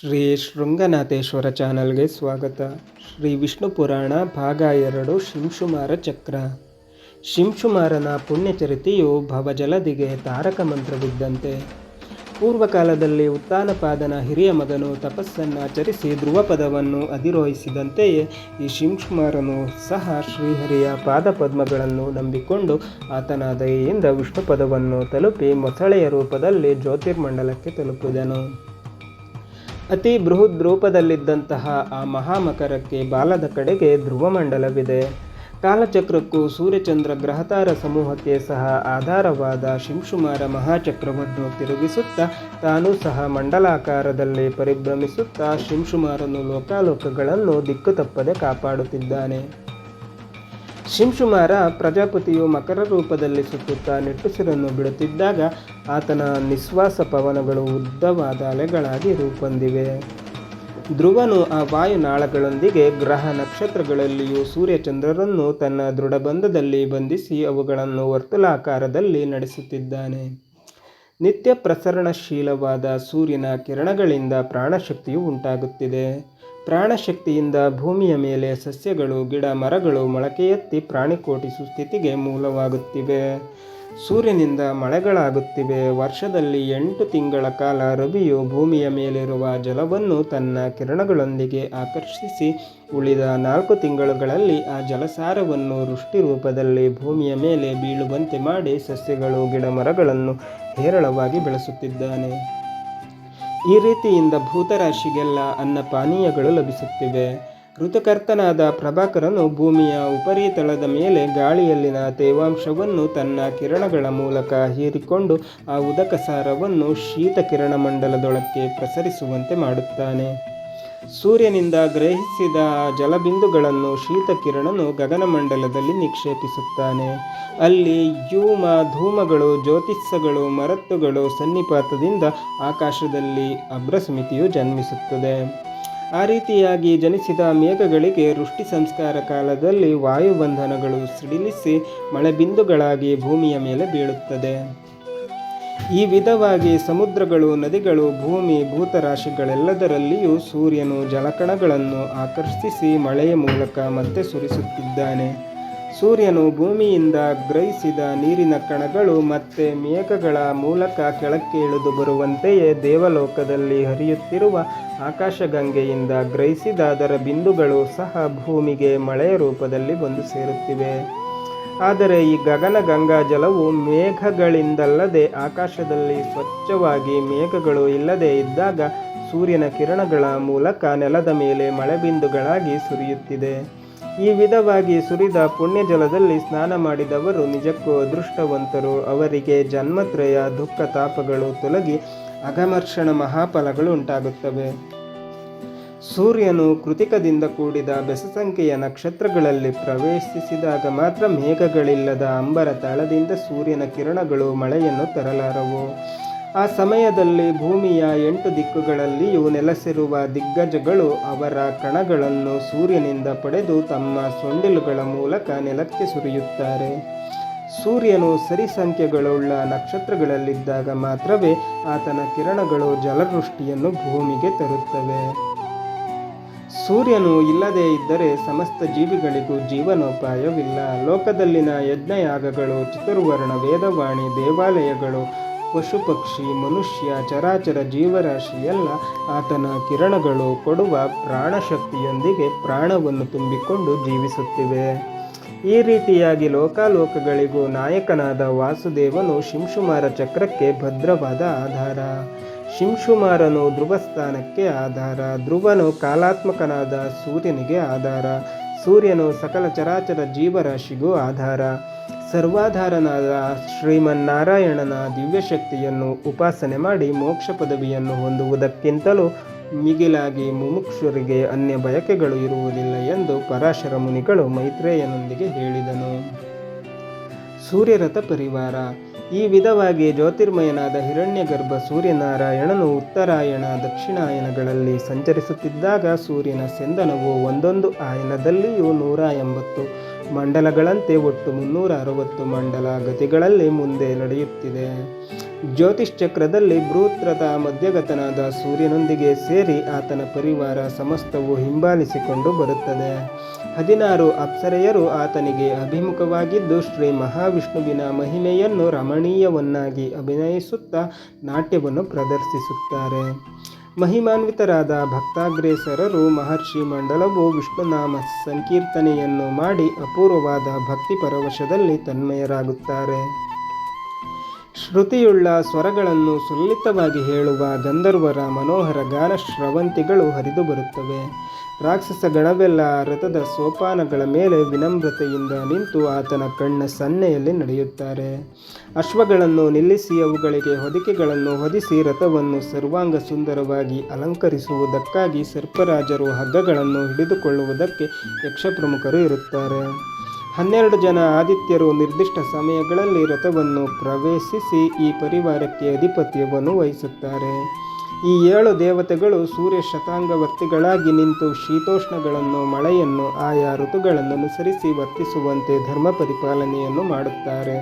ಶ್ರೀ ಶೃಂಗನಾಥೇಶ್ವರ ಚಾನಲ್ಗೆ ಸ್ವಾಗತ. ಶ್ರೀ ವಿಷ್ಣು ಪುರಾಣ ಭಾಗ ಎರಡು, ಶಿಂಶುಮಾರ ಚಕ್ರ. ಶಿಂಶುಮಾರನ ಪುಣ್ಯಚರಿತೆಯು ಭವಜಲದಿಗೆ ತಾರಕ ಮಂತ್ರವಿದ್ದಂತೆ. ಪೂರ್ವಕಾಲದಲ್ಲಿ ಉತ್ತಾನಪಾದನ ಹಿರಿಯ ಮಗನು ತಪಸ್ಸನ್ನಾಚರಿಸಿ ಧ್ರುವಪದವನ್ನು ಅಧಿರೋಹಿಸಿದಂತೆಯೇ ಈ ಶಿಂಶುಮಾರನು ಸಹ ಶ್ರೀಹರಿಯ ಪಾದಪದ್ಮಗಳನ್ನು ನಂಬಿಕೊಂಡು ಆತನ ದಯೆಯಿಂದ ವಿಷ್ಣು ಪದವನ್ನು ತಲುಪಿ ಮೊಸಳೆಯ ರೂಪದಲ್ಲಿ ಜ್ಯೋತಿರ್ಮಂಡಲಕ್ಕೆ ತಲುಪಿದನು. ಅತಿ ಬೃಹದ್ ರೂಪದಲ್ಲಿದ್ದಂತಹ ಆ ಮಹಾಮಕರಕ್ಕೆ ಬಾಲದ ಕಡೆಗೆ ಧ್ರುವಮಂಡಲವಿದೆ. ಕಾಲಚಕ್ರಕ್ಕೂ ಸೂರ್ಯಚಂದ್ರ ಗ್ರಹತಾರ ಸಮೂಹಕ್ಕೆ ಸಹ ಆಧಾರವಾದ ಶಿಂಶುಮಾರ ಮಹಾಚಕ್ರವನ್ನು ತಿರುಗಿಸುತ್ತಾ ತಾನು ಸಹ ಮಂಡಲಾಕಾರದಲ್ಲಿ ಪರಿಭ್ರಮಿಸುತ್ತಾ ಶಿಂಶುಮಾರನು ಲೋಕಾಲೋಕಗಳನ್ನು ದಿಕ್ಕು ತಪ್ಪದೆ ಕಾಪಾಡುತ್ತಿದ್ದಾನೆ. ಶಿಂಶುಮಾರ ಪ್ರಜಾಪತಿಯು ಮಕರ ರೂಪದಲ್ಲಿ ಸುತ್ತುತ್ತಾ ನಿಟ್ಟುಸಿರನ್ನು ಬಿಡುತ್ತಿದ್ದಾಗ ಆತನ ನಿಶ್ವಾಸ ಪವನಗಳು ಉದ್ದವಾದ ಅಲೆಗಳಾಗಿ ರೂಪೊಂದಿವೆ ಧ್ರುವನು ಆ ವಾಯುನಾಳಗಳೊಂದಿಗೆ ಗ್ರಹ ನಕ್ಷತ್ರಗಳಲ್ಲಿಯೂ ಸೂರ್ಯಚಂದ್ರರನ್ನು ತನ್ನ ದೃಢಬಂಧದಲ್ಲಿ ಬಂಧಿಸಿ ಅವುಗಳನ್ನು ವರ್ತುಲಾಕಾರದಲ್ಲಿ ನಡೆಸುತ್ತಿದ್ದಾನೆ. ನಿತ್ಯ ಪ್ರಸರಣಶೀಲವಾದ ಸೂರ್ಯನ ಕಿರಣಗಳಿಂದ ಪ್ರಾಣಶಕ್ತಿಯು ಉಂಟಾಗುತ್ತಿದೆ. ಪ್ರಾಣಶಕ್ತಿಯಿಂದ ಭೂಮಿಯ ಮೇಲೆ ಸಸ್ಯಗಳು, ಗಿಡ, ಮರಗಳು ಮೊಳಕೆಯೆತ್ತಿ ಪ್ರಾಣಿಕೋಟಿ ಸುಸ್ಥಿತಿಗೆ ಮೂಲವಾಗುತ್ತಿವೆ. ಸೂರ್ಯನಿಂದ ಮಳೆಗಳಾಗುತ್ತಿವೆ. ವರ್ಷದಲ್ಲಿ ಎಂಟು ತಿಂಗಳ ಕಾಲ ರವಿಯು ಭೂಮಿಯ ಮೇಲಿರುವ ಜಲವನ್ನು ತನ್ನ ಕಿರಣಗಳೊಂದಿಗೆ ಆಕರ್ಷಿಸಿ, ಉಳಿದ ನಾಲ್ಕು ತಿಂಗಳುಗಳಲ್ಲಿ ಆ ಜಲಸಾರವನ್ನು ವೃಷ್ಟಿ ರೂಪದಲ್ಲಿ ಭೂಮಿಯ ಮೇಲೆ ಬೀಳುವಂತೆ ಮಾಡಿ ಸಸ್ಯಗಳು ಗಿಡಮರಗಳನ್ನು ಹೇರಳವಾಗಿ ಬೆಳೆಸುತ್ತಿದ್ದಾನೆ. ಈ ರೀತಿಯಿಂದ ಭೂತರಾಶಿಗೆಲ್ಲ ಅನ್ನ ಪಾನೀಯಗಳು ಲಭಿಸುತ್ತಿವೆ. ಋತುಕರ್ತನಾದ ಪ್ರಭಾಕರನು ಭೂಮಿಯ ಉಪರಿತಳದ ಮೇಲೆ ಗಾಳಿಯಲ್ಲಿನ ತೇವಾಂಶವನ್ನು ತನ್ನ ಕಿರಣಗಳ ಮೂಲಕ ಹೀರಿಕೊಂಡು ಆ ಉದಕ ಸಾರವನ್ನು ಶೀತ ಕಿರಣ ಮಂಡಲದೊಳಕ್ಕೆ ಪ್ರಸರಿಸುವಂತೆ ಮಾಡುತ್ತಾನೆ. ಸೂರ್ಯನಿಂದ ಗ್ರಹಿಸಿದ ಜಲಬಿಂದುಗಳನ್ನು ಶೀತಕಿರಣನು ಗಗನಮಂಡಲದಲ್ಲಿ ನಿಕ್ಷೇಪಿಸುತ್ತಾನೆ. ಅಲ್ಲಿ ಯೂಮ ಧೂಮಗಳು, ಜ್ಯೋತಿಸ್ಸಗಳು, ಮರತ್ತುಗಳು ಸನ್ನಿಪಾತದಿಂದ ಆಕಾಶದಲ್ಲಿ ಅಭ್ರಸಮಿತಿಯು ಜನ್ಮಿಸುತ್ತದೆ. ಆ ರೀತಿಯಾಗಿ ಜನಿಸಿದ ಮೇಘಗಳಿಗೆ ವೃಷ್ಟಿ ಸಂಸ್ಕಾರ ಕಾಲದಲ್ಲಿ ವಾಯುಬಂಧನಗಳು ಸಿಡಿಲಿಸಿ ಮಳೆಬಿಂದುಗಳಾಗಿ ಭೂಮಿಯ ಮೇಲೆ ಬೀಳುತ್ತದೆ. ಈ ವಿಧವಾಗಿ ಸಮುದ್ರಗಳು, ನದಿಗಳು, ಭೂಮಿ, ಭೂತರಾಶಿಗಳೆಲ್ಲದರಲ್ಲಿಯೂ ಸೂರ್ಯನು ಜಲಕಣಗಳನ್ನು ಆಕರ್ಷಿಸಿ ಮಳೆಯ ಮೂಲಕ ಮತ್ತೆ ಸುರಿಸುತ್ತಿದ್ದಾನೆ. ಸೂರ್ಯನು ಭೂಮಿಯಿಂದ ಗ್ರಹಿಸಿದ ನೀರಿನ ಕಣಗಳು ಮತ್ತೆ ಮೇಘಗಳ ಮೂಲಕ ಕೆಳಕ್ಕೆ ಇಳಿದು ಬರುವಂತೆಯೇ ದೇವಲೋಕದಲ್ಲಿ ಹರಿಯುತ್ತಿರುವ ಆಕಾಶಗಂಗೆಯಿಂದ ಗ್ರಹಿಸಿದ ಅದರ ಬಿಂದುಗಳು ಸಹ ಭೂಮಿಗೆ ಮಳೆಯ ರೂಪದಲ್ಲಿ ಬಂದು ಸೇರುತ್ತಿವೆ. ಆದರೆ ಈ ಗಗನ ಗಂಗಾ ಜಲವು ಮೇಘಗಳಿಂದಲ್ಲದೆ ಆಕಾಶದಲ್ಲಿ ಸ್ವಚ್ಛವಾಗಿ ಮೇಘಗಳು ಇಲ್ಲದೆ ಇದ್ದಾಗ ಸೂರ್ಯನ ಕಿರಣಗಳ ಮೂಲಕ ನೆಲದ ಮೇಲೆ ಮಳೆಬಿಂದುಗಳಾಗಿ ಸುರಿಯುತ್ತಿದೆ. ಈ ವಿಧವಾಗಿ ಸುರಿದ ಪುಣ್ಯ ಜಲದಲ್ಲಿ ಸ್ನಾನ ಮಾಡಿದವರು ನಿಜಕ್ಕೂ ಅದೃಷ್ಟವಂತರು. ಅವರಿಗೆ ಜನ್ಮತ್ರಯ ದುಃಖ ತಾಪಗಳು ತೊಲಗಿ ಅಗಮರ್ಷಣ ಮಹಾಫಲಗಳು ಉಂಟಾಗುತ್ತವೆ. ಸೂರ್ಯನು ಕೃತಿಕದಿಂದ ಕೂಡಿದ ಬೆಸಸಂಖ್ಯೆಯ ನಕ್ಷತ್ರಗಳಲ್ಲಿ ಪ್ರವೇಶಿಸಿದಾಗ ಮಾತ್ರ ಮೇಘಗಳಿಲ್ಲದ ಅಂಬರ ತಳದಿಂದ ಸೂರ್ಯನ ಕಿರಣಗಳು ಮಳೆಯನ್ನು ತರಲಾರವು. ಆ ಸಮಯದಲ್ಲಿ ಭೂಮಿಯ ಎಂಟು ದಿಕ್ಕುಗಳಲ್ಲಿಯೂ ನೆಲೆಸಿರುವ ದಿಗ್ಗಜಗಳು ಅವರ ಕಣಗಳನ್ನು ಸೂರ್ಯನಿಂದ ಪಡೆದು ತಮ್ಮ ಸೊಂಡಿಲುಗಳ ಮೂಲಕ ನೆಲಕ್ಕೆ ಸುರಿಯುತ್ತಾರೆ. ಸೂರ್ಯನು ಸರಿ ಸಂಖ್ಯೆಗಳುಳ್ಳ ನಕ್ಷತ್ರಗಳಲ್ಲಿದ್ದಾಗ ಮಾತ್ರವೇ ಆತನ ಕಿರಣಗಳು ಜಲವೃಷ್ಟಿಯನ್ನು ಭೂಮಿಗೆ ತರುತ್ತವೆ. ಸೂರ್ಯನು ಇಲ್ಲದೇ ಇದ್ದರೆ ಸಮಸ್ತ ಜೀವಿಗಳಿಗೂ ಜೀವನೋಪಾಯವಿಲ್ಲ. ಲೋಕದಲ್ಲಿನ ಯಜ್ಞಯಾಗಗಳು, ಚತುರ್ವರ್ಣ ವೇದವಾಣಿ, ದೇವಾಲಯಗಳು ಪಶು ಪಕ್ಷಿ ಮನುಷ್ಯ, ಚರಾಚರ ಜೀವರಾಶಿ ಎಲ್ಲ ಆತನ ಕಿರಣಗಳು ಕೊಡುವ ಪ್ರಾಣಶಕ್ತಿಯೊಂದಿಗೆ ಪ್ರಾಣವನ್ನು ತುಂಬಿಕೊಂಡು ಜೀವಿಸುತ್ತಿವೆ. ಈ ರೀತಿಯಾಗಿ ಲೋಕಾಲೋಕಗಳಿಗೂ ನಾಯಕನಾದ ವಾಸುದೇವನು ಶಿಂಶುಮಾರ ಚಕ್ರಕ್ಕೆ ಭದ್ರವಾದ ಆಧಾರ. ಶಿಂಶುಮಾರನು ಧ್ರುವಸ್ಥಾನಕ್ಕೆ ಆಧಾರ, ಧ್ರುವನು ಕಾಲಾತ್ಮಕನಾದ ಸೂರ್ಯನಿಗೆ ಆಧಾರ, ಸೂರ್ಯನು ಸಕಲ ಚರಾಚರ ಜೀವರಾಶಿಗೂ ಆಧಾರ. ಸರ್ವಾಧಾರನಾದ ಶ್ರೀಮನ್ನಾರಾಯಣನ ದಿವ್ಯಶಕ್ತಿಯನ್ನು ಉಪಾಸನೆ ಮಾಡಿ ಮೋಕ್ಷ ಪದವಿಯನ್ನು ಹೊಂದುವುದಕ್ಕಿಂತಲೂ ಮಿಗಿಲಾಗಿ ಮುಮುಕ್ಷುರಿಗೆ ಅನ್ಯ ಬಯಕೆಗಳು ಇರುವುದಿಲ್ಲ ಎಂದು ಪರಾಶರ ಮುನಿಗಳು ಮೈತ್ರೇಯನೊಂದಿಗೆ ಹೇಳಿದನು. ಸೂರ್ಯರಥ ಪರಿವಾರ. ಈ ವಿಧವಾಗಿ ಜ್ಯೋತಿರ್ಮಯನಾದ ಹಿರಣ್ಯಗರ್ಭ ಸೂರ್ಯನಾರಾಯಣನು ಉತ್ತರಾಯಣ ದಕ್ಷಿಣಾಯನಗಳಲ್ಲಿ ಸಂಚರಿಸುತ್ತಿದ್ದಾಗ ಸೂರ್ಯನ ಸೆಂದನವು ಒಂದೊಂದು ಆಯನದಲ್ಲಿಯೂ ನೂರ ಎಂಬತ್ತು ಮಂಡಲಗಳಂತೆ ಒಟ್ಟು ಮುನ್ನೂರ ಅರವತ್ತು ಮಂಡಲ ಗತಿಗಳಲ್ಲಿ ಮುಂದೆ ನಡೆಯುತ್ತಿದೆ. ಜ್ಯೋತಿಷ್ ಚಕ್ರದಲ್ಲಿ ಬೃಹತ್ರದ ಮಧ್ಯಗತನಾದ ಸೂರ್ಯನೊಂದಿಗೆ ಸೇರಿ ಆತನ ಪರಿವಾರ ಸಮಸ್ತವು ಹಿಂಬಾಲಿಸಿಕೊಂಡು ಬರುತ್ತದೆ. ಹದಿನಾರು ಅಪ್ಸರೆಯರು ಆತನಿಗೆ ಅಭಿಮುಖವಾಗಿದ್ದು ಶ್ರೀ ಮಹಾವಿಷ್ಣುವಿನ ಮಹಿಮೆಯನ್ನು ರಮಣೀಯವನ್ನಾಗಿ ಅಭಿನಯಿಸುತ್ತಾ ನಾಟ್ಯವನ್ನು ಪ್ರದರ್ಶಿಸುತ್ತಾರೆ. ಮಹಿಮಾನ್ವಿತರಾದ ಭಕ್ತಾಗ್ರೇಸರರು ಮಹರ್ಷಿ ಮಂಡಲವು ವಿಷ್ಣುನಾಮ ಸಂಕೀರ್ತನೆಯನ್ನು ಮಾಡಿ ಅಪೂರ್ವವಾದ ಭಕ್ತಿ ಪರವಶದಲ್ಲಿ ತನ್ಮಯರಾಗುತ್ತಾರೆ. ಶ್ರುತಿಯುಳ್ಳ ಸ್ವರಗಳನ್ನು ಸುಲಲಿತವಾಗಿ ಹೇಳುವ ಗಂಧರ್ವರ ಮನೋಹರ ಗಾನ ಶ್ರವಂತಿಗಳು ಹರಿದು ಬರುತ್ತವೆ. ರಾಕ್ಷಸ ಗಣವೆಲ್ಲ ರಥದ ಸೋಪಾನಗಳ ಮೇಲೆ ವಿನಮ್ರತೆಯಿಂದ ನಿಂತು ಆತನ ಕಣ್ಣ ಸನ್ನೆಯಲ್ಲಿ ನಡೆಯುತ್ತಾರೆ. ಅಶ್ವಗಳನ್ನು ನಿಲ್ಲಿಸಿ ಅವುಗಳಿಗೆ ಹೊದಿಕೆಗಳನ್ನು ಹೊದಿಸಿ ರಥವನ್ನು ಸರ್ವಾಂಗ ಸುಂದರವಾಗಿ ಅಲಂಕರಿಸುವುದಕ್ಕಾಗಿ ಸರ್ಪರಾಜರು ಹಗ್ಗಗಳನ್ನು ಹಿಡಿದುಕೊಳ್ಳುವುದಕ್ಕೆ ಯಕ್ಷ ಪ್ರಮುಖರು ಇರುತ್ತಾರೆ. ಹನ್ನೆರಡು ಜನ ಆದಿತ್ಯರು ನಿರ್ದಿಷ್ಟ ಸಮಯಗಳಲ್ಲಿ ರಥವನ್ನು ಪ್ರವೇಶಿಸಿ ಈ ಪರಿವಾರಕ್ಕೆ ಅಧಿಪತ್ಯವನ್ನು ವಹಿಸುತ್ತಾರೆ. ಈ ಏಳು ದೇವತೆಗಳು ಸೂರ್ಯ ಶತಾಂಗವರ್ತಿಗಳಾಗಿ ನಿಂತು ಶೀತೋಷ್ಣಗಳನ್ನು, ಮಳೆಯನ್ನು, ಆಯಾ ಋತುಗಳನ್ನು ಅನುಸರಿಸಿ ವರ್ತಿಸುವಂತೆ ಧರ್ಮ ಪರಿಪಾಲನೆಯನ್ನು ಮಾಡುತ್ತಾರೆ.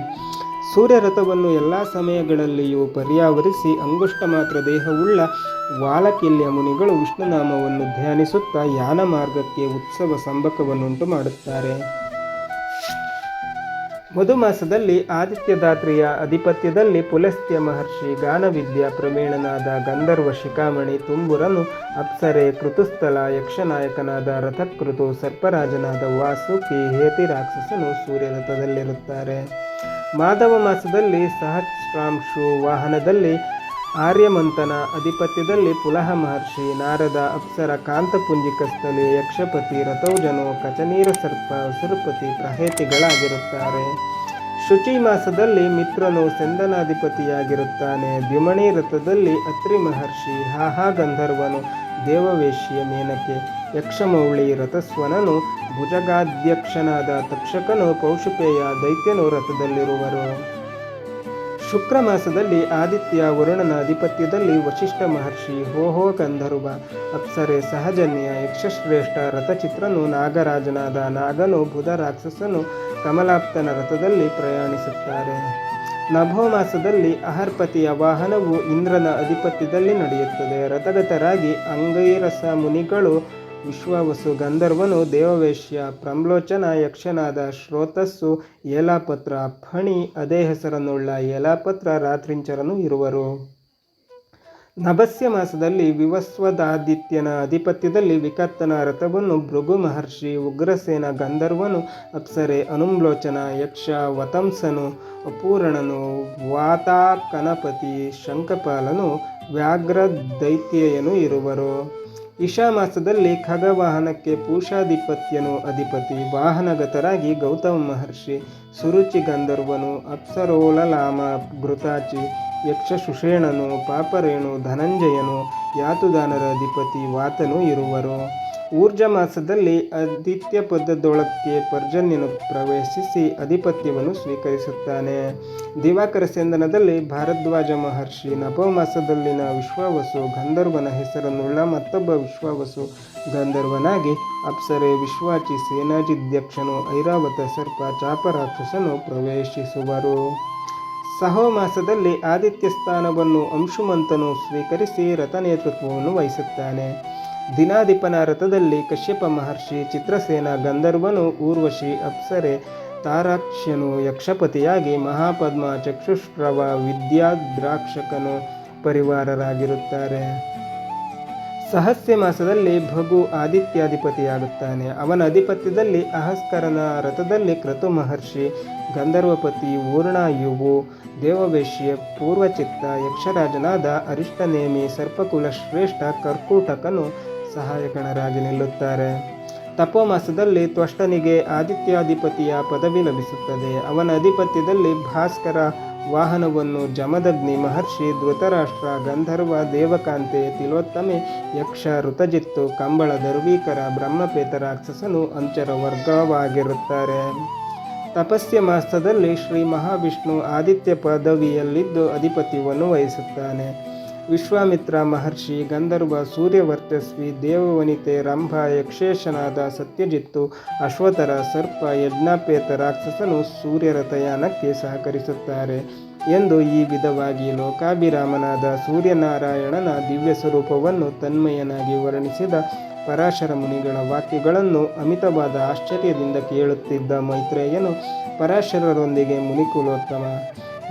ಸೂರ್ಯ ರಥವನ್ನು ಎಲ್ಲ ಸಮಯಗಳಲ್ಲಿಯೂ ಪರ್ಯಾವರಿಸಿ ಅಂಗುಷ್ಟ ಮಾತ್ರ ದೇಹವುಳ್ಳ ವಾಲಕಿಲ್ಯ ಮುನಿಗಳು ವಿಷ್ಣುನಾಮವನ್ನು ಧ್ಯಾನಿಸುತ್ತಾ ಯಾನ ಮಾರ್ಗಕ್ಕೆ ಉತ್ಸವ ಸಂಬಕವನ್ನುಂಟು ಮಾಡುತ್ತಾರೆ ಮಧುಮಾಸದಲ್ಲಿ ಆದಿತ್ಯದಾತ್ರಿಯ ಅಧಿಪತ್ಯದಲ್ಲಿ ಪುಲಸ್ತ್ಯ ಮಹರ್ಷಿ ಗಾನವಿದ್ಯಾ ಪ್ರವೀಣನಾದ ಗಂಧರ್ವ ಶಿಖಾಮಣಿ ತುಂಬುರನು ಅಪ್ಸರೆ ಕೃತುಸ್ಥಲ ಯಕ್ಷನಾಯಕನಾದ ರಥಕೃತು ಸರ್ಪರಾಜನಾದ ವಾಸುಕಿ ಹೇತಿ ರಾಕ್ಷಸನು ಸೂರ್ಯರಥದಲ್ಲಿರುತ್ತಾರೆ. ಮಾಧವ ಮಾಸದಲ್ಲಿ ಸಹಸ್ರಾಂಶು ವಾಹನದಲ್ಲಿ ಆರ್ಯಮಂತನ ಅಧಿಪತ್ಯದಲ್ಲಿ ಪುಲಹ ಮಹರ್ಷಿ ನಾರದ ಅಪ್ಸರ ಕಾಂತಪುಂಜಿಕಸ್ಥಲಿ ಯಕ್ಷಪತಿ ರಥೌಜನು ಕಚನೀರ ಸರ್ಪ ಸುರಪತಿ ಪ್ರಹೇತಿಗಳಾಗಿರುತ್ತಾರೆ. ಶುಚಿ ಮಾಸದಲ್ಲಿ ಮಿತ್ರನು ಸೆಂದನಾಧಿಪತಿಯಾಗಿರುತ್ತಾನೆ ದ್ವಿಮಣಿ ರಥದಲ್ಲಿ ಅತ್ರಿ ಮಹರ್ಷಿ ಹಾಹಾ ಗಂಧರ್ವನು ದೇವವೇಶಿಯ ಮೇನಕೆ ಯಕ್ಷಮೌಳಿ ರಥಸ್ವನನು ಭುಜಗಾಧ್ಯಕ್ಷನಾದ ತಕ್ಷಕನು ಕೌಶುಪೇಯ ದೈತ್ಯನು ರಥದಲ್ಲಿರುವರು. ಶುಕ್ರ ಮಾಸದಲ್ಲಿ ಆದಿತ್ಯ ವರುಣನ ಅಧಿಪತ್ಯದಲ್ಲಿ ವಶಿಷ್ಠ ಮಹರ್ಷಿ ಹೋಹೋ ಗಂಧರ್ವ, ಅಪ್ಸರೆ ಸಹಜನ್ಯ, ಯಕ್ಷಶ್ರೇಷ್ಠ ರಥಚಿತ್ರನು, ನಾಗರಾಜನಾದ ನಾಗನು, ಬುಧ ರಾಕ್ಷಸನು ಕಮಲಾಪ್ತನ ರಥದಲ್ಲಿ ಪ್ರಯಾಣಿಸುತ್ತಾರೆ. ನಭೋ ಮಾಸದಲ್ಲಿ ಅಹರ್ಪತಿಯ ವಾಹನವು ಇಂದ್ರನ ಅಧಿಪತ್ಯದಲ್ಲಿ ನಡೆಯುತ್ತದೆ. ರಥಗತರಾಗಿ ಅಂಗೈರಸ ಮುನಿಗಳು ವಿಶ್ವಾವಸು ಗಂಧರ್ವನು ದೇವವೇಶ್ಯ ಪ್ರಮ್ಲೋಚನ ಯಕ್ಷನಾದ ಶ್ರೋತಸ್ಸು ಏಲಾಪತ್ರ ಫಣಿ ಅದೇ ಹೆಸರನ್ನುಳ್ಳ ಏಲಾಪತ್ರ ರಾತ್ರಿಂಚರನು ಇರುವರು. ನಭಸ್ಯ ಮಾಸದಲ್ಲಿ ವಿವಸ್ವದಾದಿತ್ಯನ ಅಧಿಪತ್ಯದಲ್ಲಿ ವಿಕತ್ತನ ರಥವನ್ನು ಭೃಗು ಮಹರ್ಷಿ ಉಗ್ರಸೇನ ಗಂಧರ್ವನು, ಅಪ್ಸರೆ ಅನುಮ್ಲೋಚನ ಯಕ್ಷ ವತಂಸನು ಅಪೂರಣನು ವಾತಾಕನಪತಿ ಶಂಕಪಾಲನು ವ್ಯಾಘ್ರ ದೈತ್ಯಯನು ಇರುವರು. ಮಾಸದಲ್ಲಿ ಖಗವಾಹನಕ್ಕೆ ಪೂಷಾಧಿಪತ್ಯನು ಅಧಿಪತಿ ವಾಹನಗತರಾಗಿ ಗೌತಮ ಮಹರ್ಷಿ ಸುರುಚಿ ಗಂಧರ್ವನು ಅಪ್ಸರೋಲಲಾಮ ಘೃತಾಚಿ ಯಕ್ಷ ಸುಷೇಣನು ಪಾಪರೇಣು ಧನಂಜಯನು ಯಾತುದಾನರ ಅಧಿಪತಿ ವಾತನು ಇರುವರು. ಊರ್ಜ ಮಾಸದಲ್ಲಿ ಆದಿತ್ಯ ಪದದೊಳಕ್ಕೆ ಪರ್ಜನ್ಯನು ಪ್ರವೇಶಿಸಿ ಅಧಿಪತ್ಯವನ್ನು ಸ್ವೀಕರಿಸುತ್ತಾನೆ. ದಿವಾಕರ ಸೇಂದನದಲ್ಲಿ ಭಾರದ್ವಾಜ ಮಹರ್ಷಿ ನವಮಾಸದಲ್ಲಿನ ವಿಶ್ವಾವಸು ಗಂಧರ್ವನ ಹೆಸರನ್ನುಳ್ಳ ಮತ್ತೊಬ್ಬ ವಿಶ್ವಾವಸು ಗಂಧರ್ವನಾಗಿ ಅಪ್ಸರೆ ವಿಶ್ವಾಚಿ ಸೇನಾಜಿಧ್ಯಕ್ಷನು ಐರಾವತ ಸರ್ಪ ಚಾಪರಾಕ್ಷಸನು ಪ್ರವೇಶಿಸುವರು. ಸಹೋಮಾಸದಲ್ಲಿ ಆದಿತ್ಯ ಸ್ಥಾನವನ್ನು ಅಂಶುಮಂತನು ಸ್ವೀಕರಿಸಿ ರಥ ನೇತೃತ್ವವನ್ನು ವಹಿಸುತ್ತಾನೆ. ದಿನಾಧಿಪನ ರಥದಲ್ಲಿ ಕಶ್ಯಪ ಮಹರ್ಷಿ ಚಿತ್ರಸೇನ ಗಂಧರ್ವನು ಊರ್ವಶಿ ಅಪ್ಸರೆ ತಾರಾಕ್ಷ್ಯನು ಯಕ್ಷಪತಿಯಾಗಿ ಮಹಾಪದ್ಮ ಚಕ್ಷುಶ್ರವ ವಿದ್ಯಾದ್ರಾಕ್ಷಕನು ಪರಿವಾರರಾಗಿರುತ್ತಾರೆ. ಸಹಸ್ಯ ಮಾಸದಲ್ಲಿ ಭಗು ಆದಿತ್ಯಾಧಿಪತಿಯಾಗುತ್ತಾನೆ. ಅವನ ಅಧಿಪತ್ಯದಲ್ಲಿ ಅಹಸ್ಕರನ ರಥದಲ್ಲಿ ಕ್ರತು ಮಹರ್ಷಿ ಗಂಧರ್ವಪತಿ ಊರ್ಣಾಯುವು ದೇವವೇಶ್ಯ ಪೂರ್ವಚಿತ್ತ ಯಕ್ಷರಾಜನಾದ ಅರಿಷ್ಟನೇಮಿ ಸರ್ಪಕುಲ ಶ್ರೇಷ್ಠ ಕರ್ಕೂಟಕನು ಸಹಾಯಕಣರಾಗಿ ನಿಲ್ಲುತ್ತಾರೆ. ತಪೋಮಾಸದಲ್ಲಿ ತ್ವಷ್ಟನಿಗೆ ಆದಿತ್ಯಾಧಿಪತಿಯ ಪದವಿ ಲಭಿಸುತ್ತದೆ. ಅವನ ಅಧಿಪತ್ಯದಲ್ಲಿ ಭಾಸ್ಕರ ವಾಹನವನ್ನು ಜಮದಗ್ನಿ ಮಹರ್ಷಿ ಧೃತರಾಷ್ಟ್ರ ಗಂಧರ್ವ ದೇವಕಾಂತೆ ತಿಲೋತ್ತಮೆ ಯಕ್ಷ ಋತಜಿತ್ತು ಕಂಬಳ ದರ್ವೀಕರ ಬ್ರಹ್ಮಪೇತ ರಾಕ್ಷಸನು ಅಂಚರ ವರ್ಗವಾಗಿರುತ್ತಾರೆ ತಪಸ್ಯ ಮಾಸದಲ್ಲಿ ಶ್ರೀ ಮಹಾವಿಷ್ಣು ಆದಿತ್ಯ ಪದವಿಯಲ್ಲಿದ್ದು ಅಧಿಪತಿಯನ್ನು ವಹಿಸುತ್ತಾನೆ. ವಿಶ್ವಾಮಿತ್ರ ಮಹರ್ಷಿ ಗಂಧರ್ವ ಸೂರ್ಯವರ್ತಸ್ವಿ ದೇವವನಿತೆ ರಂಭ ಯಕ್ಷೇಶನಾದ ಸತ್ಯಜಿತ್ತು ಅಶ್ವತರ ಸರ್ಪ ಯಜ್ಞಾಪೇತ ರಾಕ್ಷಸನು ಸೂರ್ಯರ ತಯಾನಕ್ಕೆ ಸಹಕರಿಸುತ್ತಾರೆ ಎಂದು ಈ ವಿಧವಾಗಿ ಲೋಕಾಭಿರಾಮನಾದ ಸೂರ್ಯನಾರಾಯಣನ ದಿವ್ಯ ಸ್ವರೂಪವನ್ನು ತನ್ಮಯನಾಗಿ ವರ್ಣಿಸಿದ ಪರಾಶರ ಮುನಿಗಳ ವಾಕ್ಯಗಳನ್ನು ಅಮಿತವಾದ ಆಶ್ಚರ್ಯದಿಂದ ಕೇಳುತ್ತಿದ್ದ ಮೈತ್ರೇಯನು ಪರಾಶರರೊಂದಿಗೆ ಮುನಿಕುಲೋತ್ತಮ.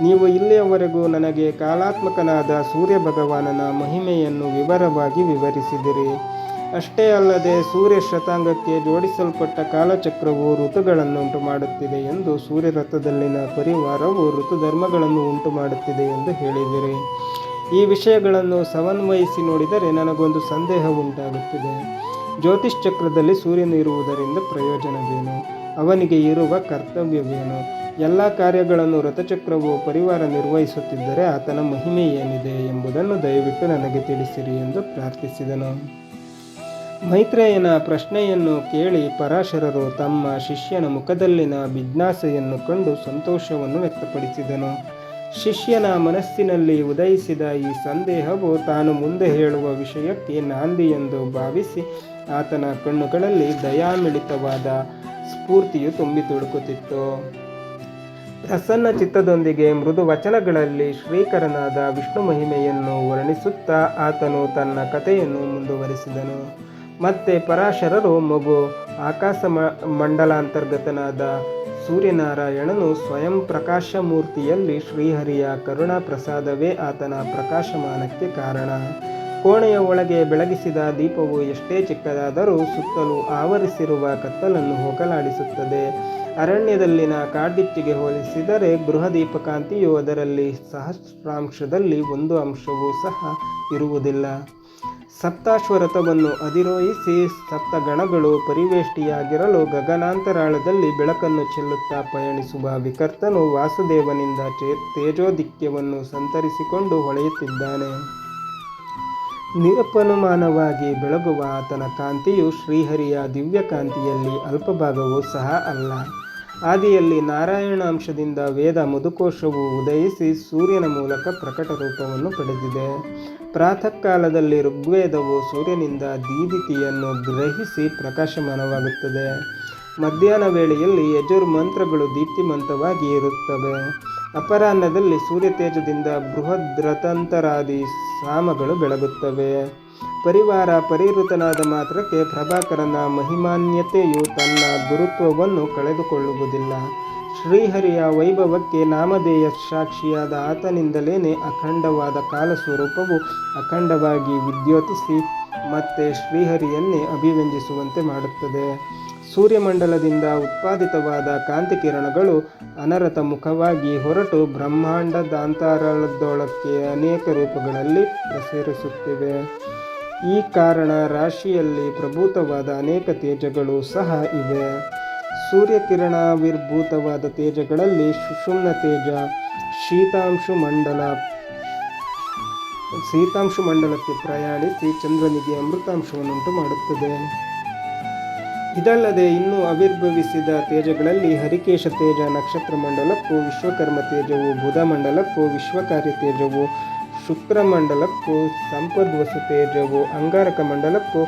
ನೀವು ಇಲ್ಲಿಯವರೆಗೂ ನನಗೆ ಕಾಲಾತ್ಮಕನಾದ ಸೂರ್ಯ ಭಗವಾನನ ಮಹಿಮೆಯನ್ನು ವಿವರವಾಗಿ ವಿವರಿಸಿದಿರಿ. ಅಷ್ಟೇ ಅಲ್ಲದೆ ಸೂರ್ಯ ಶತಾಂಗಕ್ಕೆ ಜೋಡಿಸಲ್ಪಟ್ಟ ಕಾಲಚಕ್ರವು ಋತುಗಳನ್ನು ಉಂಟು ಮಾಡುತ್ತಿದೆ ಎಂದು ಸೂರ್ಯರಥದಲ್ಲಿನ ಪರಿವಾರವು ಋತುಧರ್ಮಗಳನ್ನು ಉಂಟು ಮಾಡುತ್ತಿದೆ ಎಂದು ಹೇಳಿದಿರಿ. ಈ ವಿಷಯಗಳನ್ನು ಸಮನ್ವಯಿಸಿ ನೋಡಿದರೆ ನನಗೊಂದು ಸಂದೇಹ ಉಂಟಾಗುತ್ತಿದೆ ಜ್ಯೋತಿಷ್ ಚಕ್ರದಲ್ಲಿ ಸೂರ್ಯನು ಇರುವುದರಿಂದ ಪ್ರಯೋಜನವೇನು? ಅವನಿಗೆ ಇರುವ ಕರ್ತವ್ಯವೇನು? ಎಲ್ಲ ಕಾರ್ಯಗಳನ್ನು ರಥಚಕ್ರವು ಪರಿವಾರ ನಿರ್ವಹಿಸುತ್ತಿದ್ದರೆ ಆತನ ಮಹಿಮೆ ಏನಿದೆ ಎಂಬುದನ್ನು ದಯವಿಟ್ಟು ನನಗೆ ತಿಳಿಸಿರಿ ಎಂದು ಪ್ರಾರ್ಥಿಸಿದನು. ಮೈತ್ರೇಯನ ಪ್ರಶ್ನೆಯನ್ನು ಕೇಳಿ ಪರಾಶರರು ತಮ್ಮ ಶಿಷ್ಯನ ಮುಖದಲ್ಲಿನ ಜಿಜ್ಞಾಸೆಯನ್ನು ಕಂಡು ಸಂತೋಷವನ್ನು ವ್ಯಕ್ತಪಡಿಸಿದನು. ಶಿಷ್ಯನ ಮನಸ್ಸಿನಲ್ಲಿ ಉದಯಿಸಿದ ಈ ಸಂದೇಹವು ತಾನು ಮುಂದೆ ಹೇಳುವ ವಿಷಯಕ್ಕೆ ನಾಂದಿ ಎಂದು ಭಾವಿಸಿ ಆತನ ಕಣ್ಣುಗಳಲ್ಲಿ ದಯಾಮಿಳಿತವಾದ ಸ್ಫೂರ್ತಿಯು ತುಂಬಿ ತುಳುಕುತ್ತಿತ್ತು ಪ್ರಸನ್ನ ಚಿತ್ತದೊಂದಿಗೆ ಮೃದು ವಚನಗಳಲ್ಲಿ ಶ್ರೀಕರನಾದ ವಿಷ್ಣು ಮಹಿಮೆಯನ್ನು ವರ್ಣಿಸುತ್ತಾ ಆತನು ತನ್ನ ಕಥೆಯನ್ನು ಮುಂದುವರಿಸಿದನು. ಮತ್ತೆ ಪರಾಶರರು ಮಗು ಆಕಾಶ ಮಂಡಲಾಂತರ್ಗತನಾದ ಸೂರ್ಯನಾರಾಯಣನು ಸ್ವಯಂ ಪ್ರಕಾಶ ಮೂರ್ತಿಯಲ್ಲಿ ಶ್ರೀಹರಿಯ ಕರುಣಾ ಪ್ರಸಾದವೇ ಆತನ ಪ್ರಕಾಶಮಾನಕ್ಕೆ ಕಾರಣ. ಕೋಣೆಯ ಒಳಗೆ ಬೆಳಗಿಸಿದ ದೀಪವು ಎಷ್ಟೇ ಚಿಕ್ಕದಾದರೂ ಸುತ್ತಲೂ ಆವರಿಸಿರುವ ಕತ್ತಲನ್ನು ಹೋಗಲಾಡಿಸುತ್ತದೆ. ಅರಣ್ಯದಲ್ಲಿನ ಕಾಡ್ಗಿಚ್ಚಿಗೆ ಹೋಲಿಸಿದರೆ ಗೃಹದೀಪಕಾಂತಿಯು ಅದರಲ್ಲಿ ಸಹಸ್ರಾಂಶದಲ್ಲಿ ಒಂದು ಅಂಶವೂ ಸಹ ಇರುವುದಿಲ್ಲ. ಸಪ್ತಾಶ್ವರಥವನ್ನು ಅಧಿರೋಹಿಸಿ ಸಪ್ತಗಣಗಳು ಪರಿವೇಷ್ಟಿಯಾಗಿರಲು ಗಗನಾಂತರಾಳದಲ್ಲಿ ಬೆಳಕನ್ನು ಚೆಲ್ಲುತ್ತಾ ಪಯಣಿಸುವ ವಿಕರ್ತನು ವಾಸುದೇವನಿಂದ ಚೇ, ತೇಜೋದಿಕ್ಯವನ್ನು ಸಂತರಿಸಿಕೊಂಡು ಹೊಳೆಯುತ್ತಿದ್ದಾನೆ. ನಿರಪನುಮಾನವಾಗಿ ಬೆಳಗುವ ಆತನ ಕಾಂತಿಯು ಶ್ರೀಹರಿಯ ದಿವ್ಯ ಕಾಂತಿಯಲ್ಲಿ ಅಲ್ಪಭಾಗವೂ ಸಹ ಅಲ್ಲ. ಆದಿಯಲ್ಲಿ ನಾರಾಯಣಾಂಶದಿಂದ ವೇದ ಮಧುಕೋಶವು ಉದಯಿಸಿ ಸೂರ್ಯನ ಮೂಲಕ ಪ್ರಕಟ ರೂಪವನ್ನು ಪಡೆದಿದೆ. ಪ್ರಾತಃ ಕಾಲದಲ್ಲಿ ಋಗ್ವೇದವು ಸೂರ್ಯನಿಂದ ದೀದಿತಿಯನ್ನು ಗ್ರಹಿಸಿ ಪ್ರಕಾಶಮಾನವಾಗುತ್ತದೆ. ಮಧ್ಯಾಹ್ನ ವೇಳೆಯಲ್ಲಿ ಯಜುರ್ ಮಂತ್ರಗಳು ದೀಪ್ತಿಮಂತವಾಗಿ ಇರುತ್ತವೆ. ಅಪರಾಹ್ನದಲ್ಲಿ ಸೂರ್ಯ ತೇಜದಿಂದ ಬೃಹದ್ರತಂತರಾದಿ ಸಾಮಗಳು ಬೆಳಗುತ್ತವೆ. ಪರಿವಾರ ಪರಿವೃತನಾದ ಮಾತ್ರಕ್ಕೆ ಪ್ರಭಾಕರನ ಮಹಿಮಾನ್ಯತೆಯು ತನ್ನ ಗುರುತ್ವವನ್ನು ಕಳೆದುಕೊಳ್ಳುವುದಿಲ್ಲ. ಶ್ರೀಹರಿಯ ವೈಭವಕ್ಕೆ ನಾಮಧೇಯ ಸಾಕ್ಷಿಯಾದ ಆತನಿಂದಲೇ ಅಖಂಡವಾದ ಕಾಲ ಸ್ವರೂಪವು ಅಖಂಡವಾಗಿ ವಿದ್ಯೋತಿಸಿ ಮತ್ತೆ ಶ್ರೀಹರಿಯನ್ನೇ ಅಭಿವ್ಯಂಜಿಸುವಂತೆ ಮಾಡುತ್ತದೆ. ಸೂರ್ಯಮಂಡಲದಿಂದ ಉತ್ಪಾದಿತವಾದ ಕಾಂತಿಕಿರಣಗಳು ಅನರತ ಮುಖವಾಗಿ ಹೊರಟು ಬ್ರಹ್ಮಾಂಡದಾಂತರದೊಳಕ್ಕೆ ಅನೇಕ ರೂಪಗಳಲ್ಲಿ ಪ್ರಸರಿಸುತ್ತಿವೆ. ಈ ಕಾರಣ ರಾಶಿಯಲ್ಲಿ ಪ್ರಭೂತವಾದ ಅನೇಕ ತೇಜಗಳು ಸಹ ಇವೆ. ಸೂರ್ಯಕಿರಣಾವಿರ್ಭೂತವಾದ ತೇಜಗಳಲ್ಲಿ ಸುಷುಮ್ನ ತೇಜ, ಶೀತಾಂಶು ಮಂಡಲ, ಶೀತಾಂಶು ಮಂಡಲಕ್ಕೆ ಪ್ರಯಾಣಿಸಿ ಚಂದ್ರನಿಗೆ ಅಮೃತಾಂಶವನ್ನುಂಟು ಮಾಡುತ್ತದೆ ಇದಲ್ಲದೆ ಇನ್ನೂ ಆವಿರ್ಭವಿಸಿದ ತೇಜಗಳಲ್ಲಿ ಹರಿಕೇಶ ತೇಜ ನಕ್ಷತ್ರ ಮಂಡಲಕ್ಕೂ ವಿಶ್ವಕರ್ಮ ತೇಜವು, ಬುಧ ಮಂಡಲಕ್ಕೂ ವಿಶ್ವಕಾರ್ಯ ತೇಜವು ಶುಕ್ರ ಮಂಡಲಕ್ಕೂ ಸಂಪದ್ವಸು ತೇಜವು, ಅಂಗಾರಕ ಮಂಡಲಕ್ಕೂ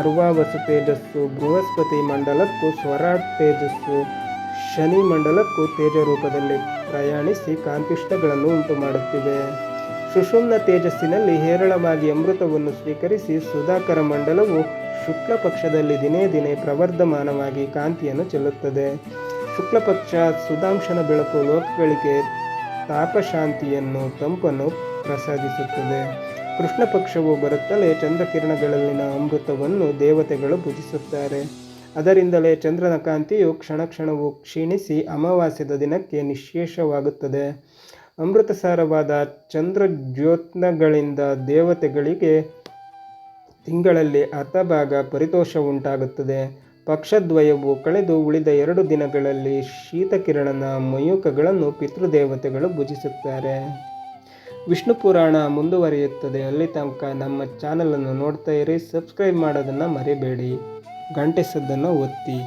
ಅರ್ವಾವಸು ತೇಜಸ್ಸು, ಬೃಹಸ್ಪತಿ ಮಂಡಲಕ್ಕೂ ಸ್ವರಾಟ್ ತೇಜಸ್ಸು, ಶನಿ ಮಂಡಲಕ್ಕೂ ತೇಜ ರೂಪದಲ್ಲಿ ಪ್ರಯಾಣಿಸಿ ಕಾಂತಿಷ್ಟಗಳನ್ನು ಉಂಟು ಮಾಡುತ್ತಿವೆ ಸುಷುಮ್ನ ತೇಜಸ್ಸಿನಲ್ಲಿ ಹೇರಳವಾಗಿ ಅಮೃತವನ್ನು ಸ್ವೀಕರಿಸಿ ಸುಧಾಕರ ಮಂಡಲವು ಶುಕ್ಲ ಪಕ್ಷದಲ್ಲಿ ದಿನೇ ದಿನೇ ಪ್ರವರ್ಧಮಾನವಾಗಿ ಕಾಂತಿಯನ್ನು ಚೆಲ್ಲುತ್ತದೆ. ಶುಕ್ಲ ಪಕ್ಷ ಸುಧಾಂಶನ ಬೆಳಕು ಲೋಕಗಳಿಗೆ ತಾಪಶಾಂತಿಯನ್ನು, ತಂಪನ್ನು ಪ್ರಸಾದಿಸುತ್ತದೆ. ಕೃಷ್ಣ ಪಕ್ಷವು ಬರುತ್ತಲೇ ಚಂದ್ರಕಿರಣಗಳಲ್ಲಿನ ಅಮೃತವನ್ನು ದೇವತೆಗಳು ಪೂಜಿಸುತ್ತಾರೆ. ಅದರಿಂದಲೇ ಚಂದ್ರನ ಕಾಂತಿಯು ಕ್ಷಣ ಕ್ಷಣವು ಕ್ಷೀಣಿಸಿ ಅಮಾವಾಸ್ಯದ ದಿನಕ್ಕೆ ನಿಶೇಷವಾಗುತ್ತದೆ ಅಮೃತಸಾರವಾದ ಚಂದ್ರಜ್ಯೋತ್ನಗಳಿಂದ ದೇವತೆಗಳಿಗೆ ತಿಂಗಳಲ್ಲಿ ಅರ್ಧಭಾಗ ಪರಿತೋಷ ಉಂಟಾಗುತ್ತದೆ ಪಕ್ಷದ್ವಯವು ಕಳೆದು ಉಳಿದ ಎರಡು ದಿನಗಳಲ್ಲಿ ಶೀತಕಿರಣನ ಮಯೂಕಗಳನ್ನು ಪಿತೃದೇವತೆಗಳು ಭುಜಿಸುತ್ತಾರೆ. ವಿಷ್ಣು ಪುರಾಣ ಮುಂದುವರಿಯುತ್ತದೆ. ಅಲ್ಲಿ ತನಕ ನಮ್ಮ ಚಾನಲನ್ನು ನೋಡ್ತಾ ಇರಿ. ಸಬ್ಸ್ಕ್ರೈಬ್ ಮಾಡೋದನ್ನು ಮರಿಬೇಡಿ. ಗಂಟೆ ಸದ್ದನ್ನು ಒತ್ತಿ.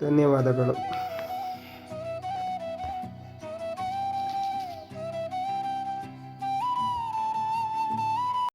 ಧನ್ಯವಾದಗಳು.